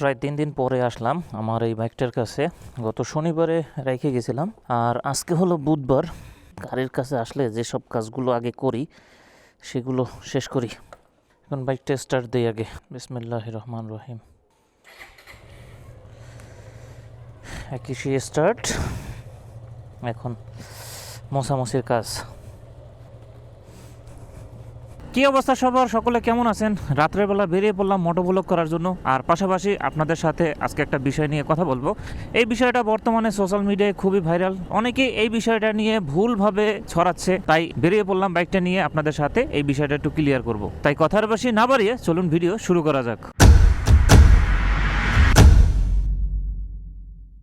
প্রায় তিন দিন পরে আসলাম আমার এই বাইকটার কাছে। গত শনিবারে রেখে গেছিলাম। আর আজকে হলো বুধবার। গাড়ির কাছে আসলে যেসব কাজগুলো আগে করি, সেগুলো শেষ করি। এখন বাইকটা স্টার্ট দিই আগে। বিসমিল্লাহ রহমান রহিম। একিশে স্টার্ট এখন মশামশির কাজ। কি অবস্থা সবার? সকলে কেমন আছেন? রাত্রের বেলা বেরিয়ে পড়লাম মোটোব্লগ করার জন্য। আর পাশাপাশি আপনাদের সাথে আজকে একটা বিষয় নিয়ে কথা বলব। এই বিষয়টা বর্তমানে সোশ্যাল মিডিয়ায় খুবই ভাইরাল অনেকে এই বিষয়টা নিয়ে ভুলভাবে ছড়াচ্ছে। তাই বেরিয়ে পড়লাম বাইকটা নিয়ে আপনাদের সাথে। এই বিষয়টা একটু ক্লিয়ার করব। তাই কথার বাসি না বাড়িয়ে চলুন ভিডিও শুরু করা যাক।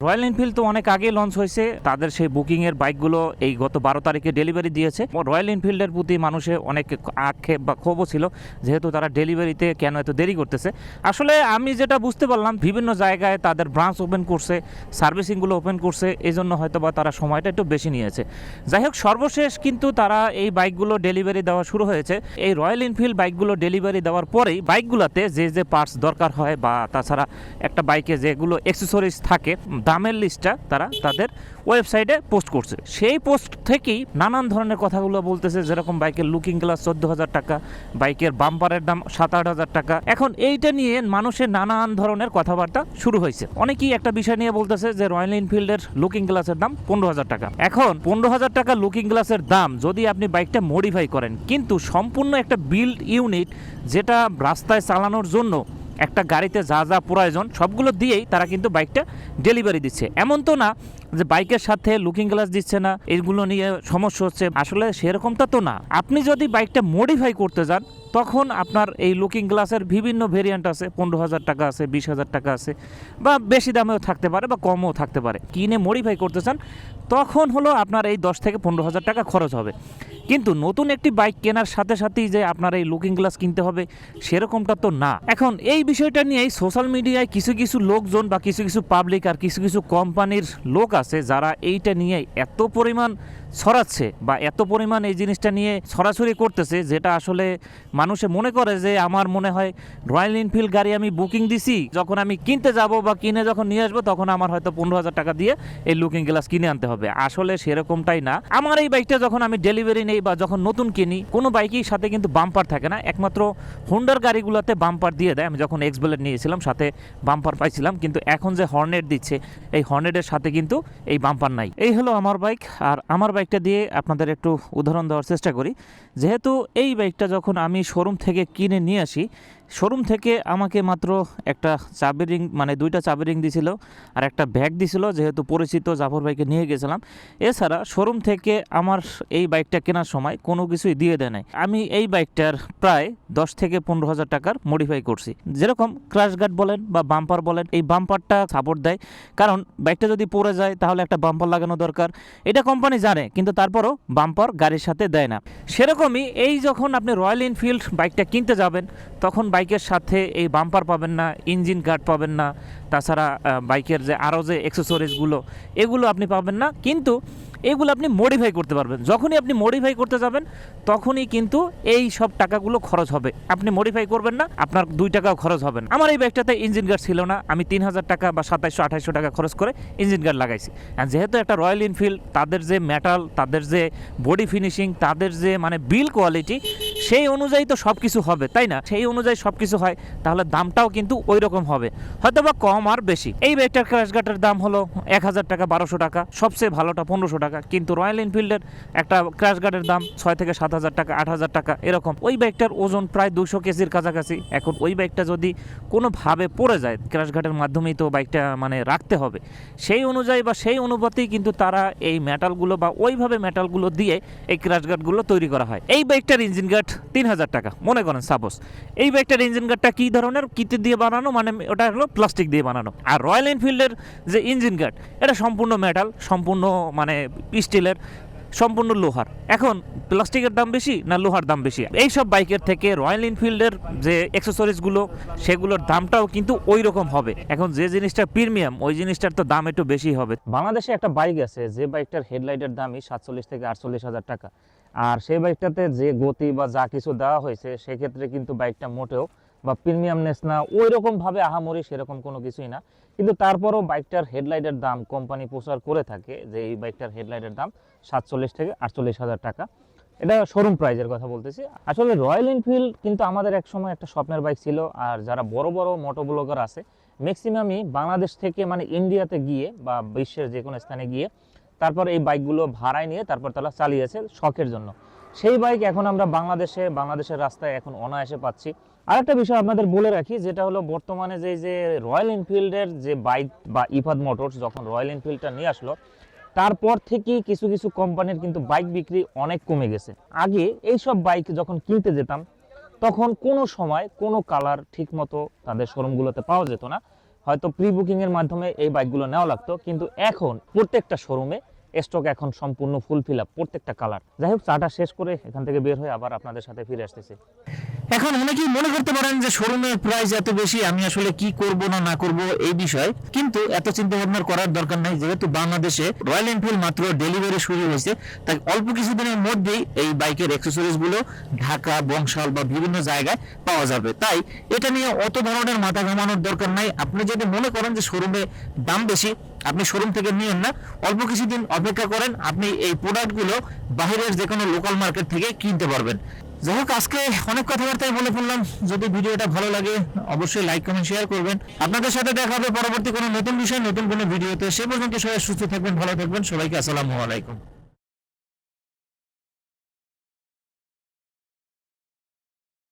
রয়্যাল এনফিল্ড তো অনেক আগে লঞ্চ হয়েছে। তাদের সেই বুকিং এর বাইকগুলো এই গত বারো তারিখে ডেলিভারি দিয়েছে। রয়্যাল এনফিল্ডের প্রতি মানুষের অনেক আক্ষেপ বা ক্ষোভও ছিল, যেহেতু তারা ডেলিভারিতে কেন এত দেরি করতেছে। আসলে আমি যেটা বুঝতে পারলাম, বিভিন্ন জায়গায় তাদের ব্রাঞ্চ ওপেন করছে সার্ভিসিংগুলো ওপেন করছে এই জন্য হয়তো বা তারা সময়টা একটু বেশি নিয়েছে। যাই হোক, সর্বশেষ কিন্তু তারা এই বাইকগুলো ডেলিভারি দেওয়া শুরু হয়েছে। এই রয়্যাল এনফিল্ড বাইকগুলো ডেলিভারি দেওয়ার পরেই বাইকগুলোতে যে যে পার্টস দরকার হয় বা তাছাড়া একটা বাইকে যেগুলো অ্যাক্সেসরিজ থাকে দামের লিস্টটা তারা তাদের ওয়েবসাইটে পোস্ট করছে। সেই পোস্ট থেকেই নানান ধরনের কথাগুলো বলতেছে, যেরকম বাইকের লুকিং গ্লাস চোদ্দ হাজার টাকা, বাইকের বাম্পারের দাম সাত আট হাজার টাকা। এখন এইটা নিয়ে মানুষের নানান ধরনের কথাবার্তা শুরু হয়েছে। অনেকেই একটা বিষয় নিয়ে বলতেছে যে রয়্যাল এনফিল্ডের লুকিং গ্লাসের দাম পনেরো হাজার টাকা। এখন পনেরো হাজার টাকা লুকিং গ্লাসের দাম যদি আপনি বাইকটা মডিফাই করেন, কিন্তু সম্পূর্ণ একটা বিল্ড ইউনিট যেটা রাস্তায় চালানোর জন্য একটা গাড়িতে যা যা প্রয়োজন সবগুলো দিয়েই তারা কিন্তু বাইকটা ডেলিভারি দিচ্ছে। এমন তো না যে বাইকের সাথে লুকিং গ্লাস দিচ্ছে না এইগুলো নিয়ে সমস্যা হচ্ছে। আসলে সেরকমটা তো না। আপনি যদি বাইকটা মডিফাই করতে যান, তখন আপনার এই লুকিং গ্লাসের বিভিন্ন ভেরিয়েন্ট আছে। পনেরো হাজার টাকা আছে, বিশ হাজার টাকা আছে, বা বেশি দামেও থাকতে পারে, বা কমও থাকতে পারে। কিনে মডিফাই করতে চান, তখন হলো আপনার এই দশ থেকে পনেরো হাজার টাকা খরচ হবে। কিন্তু নতুন একটি বাইক কেনার সাথে সাথেই যে আপনার এই লুকিং গ্লাস কিনতে হবে, সেরকমটা তো না। এখন এই বিষয়টা নিয়েই সোশ্যাল মিডিয়ায় কিছু কিছু লোকজন বা কিছু কিছু পাবলিক আর কিছু কিছু কোম্পানির লোক আছে যারা এইটা নিয়ে এত পরিমাণ ছড়াচ্ছে বা এত পরিমাণ এই জিনিসটা নিয়ে ছড়াছড়ি করতেছে, যেটা আসলে মানুষে মনে করে যে আমার মনে হয় রয়্যাল এনফিল্ড গাড়ি আমি বুকিং দিছি, যখন আমি কিনতে যাব বা কিনে যখন নিয়ে আসব, তখন আমার হয়তো পনেরো হাজার টাকা দিয়ে এই লুকিং গ্লাস কিনে আনতে হবে। আসলে সেরকমটাই না। আমার এই বাইকটা যখন আমি ডেলিভারি নেই বা যখন নতুন কিনি, কোনো বাইকের সাথে কিন্তু বাম্পার থাকে না। একমাত্র হোন্ডার গাড়িগুলোতে বাম্পার দিয়ে দেয়। আমি যখন এক্সবেলেট নিয়েছিলাম, সাথে বাম্পার পাইছিলাম, কিন্তু এখন যে হর্নেট দিচ্ছে, এই হর্নেটের সাথে কিন্তু এই বাম্পার নাই। এই হলো আমার বাইক, আর আমার বাইকটা দিয়ে আপনাদের একটু উদাহরণ দেওয়ার চেষ্টা করি। যেহেতু এই বাইকটা যখন আমি শোরুম থেকে কিনে নিয়ে আসি শোরুম থেকে আমাকে মাত্র একটা চাবি রিং মানে দুইটা চাবি রিং দিছিল আর একটা ব্যাগ দিছিল, যেহেতু পরিচিত জাফর ভাইকে নিয়ে গেছিলাম। এছাড়া শোরুম থেকে আমার এই বাইকটা কেনার সময় কোনো কিছুই দিয়ে দেয় নাই। আমি এই বাইকটার প্রায় দশ থেকে পনেরো হাজার টাকার মডিফাই করছি। যেরকম ক্রাশ গার্ড বলেন বা বাম্পার বলেন, এই বাম্পারটা সাপোর্ট দেয়। কারণ বাইকটা যদি পড়ে যায়, তাহলে একটা বাম্পার লাগানো দরকার। এটা কোম্পানি জানে, কিন্তু তারপরও বাম্পার গাড়ির সাথে দেয় না। সেরকমই এই যখন আপনি রয়্যাল এনফিল্ড বাইকটা কিনতে যাবেন, তখন বাইকের সাথে এই বাম্পার পাবেন না ইঞ্জিন গার্ড পাবেন না, তাছাড়া বাইকের যে আরও যে অ্যাক্সেসরিজগুলো এগুলো আপনি পাবেন না, কিন্তু এগুলো আপনি মডিফাই করতে পারবেন। যখনই আপনি মডিফাই করতে যাবেন, তখনই কিন্তু এই সব টাকাগুলো খরচ হবে। আপনি মডিফাই করবেন না, আপনার দুই টাকাও খরচ হবে না। আমার এই বাইকটাতে ইঞ্জিন গার্ড ছিল না, আমি তিন হাজার টাকা বা সাতাইশশো, আঠাইশশো টাকা খরচ করে ইঞ্জিন গার্ড লাগাইছি। যেহেতু একটা রয়্যাল এনফিল্ড তাদের যে মেটাল তাদের যে বডি ফিনিশিং তাদের যে মানে বিল কোয়ালিটি সেই অনুযায়ী তো সব কিছু হবে, তাই না? সেই অনুযায়ী সব কিছু হয়, তাহলে দামটাও কিন্তু ওই রকম হবে। হয়তো বা কম আর বেশি। এই বাইকটার ক্র্যাশ গার্ডের দাম হলো এক হাজার টাকা, বারোশো টাকা, সবচেয়ে ভালোটা পনেরোশো টাকা। কিন্তু রয়্যাল এনফিল্ডের একটা ক্র্যাশ গার্ডের দাম ছয় থেকে সাত হাজার টাকা, আট হাজার টাকা, এরকম। ওই বাইকটার ওজন প্রায় দুশো কেজির কাছাকাছি। এখন ওই বাইকটা যদি কোনোভাবে পড়ে যায়, ক্র্যাশ গার্ডের মাধ্যমেই তো বাইকটা মানে রাখতে হবে। সেই অনুযায়ী বা সেই অনুপাতেই কিন্তু তারা এই মেটালগুলো বা ওইভাবে মেটালগুলো দিয়ে এই ক্র্যাশ গার্ডগুলো তৈরি করা হয়। এই বাইকটার ইঞ্জিন গার্ড তিন হাজার টাকা। মনে করেন সাপোজ এই বাইকটার ইঞ্জিন গার্ডটা কী ধরনের? কিতে দিয়ে বানানো? মানে ওটা হলো প্লাস্টিক দিয়ে বানানো। আর রয়্যাল এনফিল্ডের যে ইঞ্জিন গার্ড এটা সম্পূর্ণ মেটাল সম্পূর্ণ মানে স্টিলের সম্পূর্ণ লোহার। এখন প্লাস্টিকের দাম বেশি না লোহার দাম বেশি? এই সব বাইকের থেকে রয়্যাল এনফিল্ডের যে অ্যাক্সেসরিজগুলো সেগুলোর দামটাও কিন্তু ওই রকম হবে। এখন যে জিনিসটা প্রিমিয়াম ওই জিনিসটার তো দাম একটু বেশি হবে। বাংলাদেশে একটা বাইক আছে, যে বাইকটার হেডলাইটের দামই সাতচল্লিশ থেকে আটচল্লিশ হাজার টাকা। আর সেই বাইকটাতে যে গতি বা যা কিছু দেওয়া হয়েছে, সেক্ষেত্রে কিন্তু বাইকটা মোটেও বা প্রিমিয়ামনেস না ওই রকমভাবে আহামরি সেরকম কোনো কিছুই না। কিন্তু তারপরও বাইকটার হেডলাইটের দাম কোম্পানি প্রচার করে থাকে যে এই বাইকটার হেডলাইটের দাম সাতচল্লিশ থেকে আটচল্লিশ হাজার টাকা। এটা শোরুম প্রাইজের কথা বলতেছি। আসলে রয়্যাল এনফিল্ড কিন্তু আমাদের এক সময় একটা স্বপ্নের বাইক ছিল, আর যারা বড় বড় মোটো ব্লগার আছে ম্যাক্সিমামই বাংলাদেশ থেকে মানে ইন্ডিয়াতে গিয়ে বা বিশ্বের যে কোনো স্থানে গিয়ে তারপর এই বাইকগুলো ভাড়ায় নিয়ে তারপর তারা চালিয়েছে শখের জন্য। সেই বাইক এখন আমরা বাংলাদেশে, বাংলাদেশের রাস্তায় এখন অনায়াসে পাচ্ছি। আরেকটা বিষয় আপনাদের বলে রাখি, যেটা হলো বর্তমানে যে যে রয়্যাল এনফিল্ডের যে বাইক বা ইফাদ মোটরস যখন রয়্যাল এনফিল্ডটা নিয়ে আসলো, তারপর থেকেই কিছু কিছু কোম্পানির কিন্তু বাইক বিক্রি অনেক কমে গেছে। আগে এই সব বাইক যখন কিনতে যেতাম, তখন কোনো সময় কোনো কালার ঠিকমতো তাদের শোরুমগুলোতে পাওয়া যেত না। হয়তো প্রি বুকিংয়ের মাধ্যমে এই বাইকগুলো নেওয়া লাগতো, কিন্তু এখন প্রত্যেকটা শোরুমে স্টক এখন সম্পূর্ণ ফুল ফিল আপ প্রত্যেকটা কালার যাই হোক, চাটা শেষ করে এখান থেকে বের হয়ে আবার আপনাদের সাথে ফিরে আসতেছি। এখন অনেকেই মনে করতে পারেন যে শোরুমের প্রাইস এত বেশি, আমি আসলে কি করব না না করব এই বিষয়। কিন্তু এত চিন্তা ভাবনা করার দরকার নাই, যেহেতু বাংলাদেশে রয়্যাল এনফিল্ড মাত্র ডেলিভারি শুরু হয়েছে, তাই অল্প কিছুদিনের মধ্যেই এই বাইকেরগুলো ঢাকা, বংশাল বা বিভিন্ন জায়গায় পাওয়া যাবে। তাই এটা নিয়ে অত ধরনের মাথা ঘামানোর দরকার নাই। আপনি যদি মনে করেন যে শোরুমে দাম বেশি আপনি শোরুম থেকে নিয়েন না, অল্প কিছুদিন অপেক্ষা করেন, আপনি এই প্রোডাক্টগুলো বাহিরের যে কোনো লোকাল মার্কেট থেকে কিনতে পারবেন। যাই হোক, আজকে অনেক কথাবার্তায় বলে ফেললাম। যদি ভিডিওটা ভালো লাগে, অবশ্যই লাইক কমেন্ট শেয়ার করবেন। আপনাদের সাথে দেখা হবে পরবর্তী কোনো নতুন বিষয়, নতুন কোনো ভিডিওতে। সে পর্যন্ত সবাই সুস্থ থাকবেন, ভালো থাকবেন। সবাইকে আসসালামু আলাইকুম।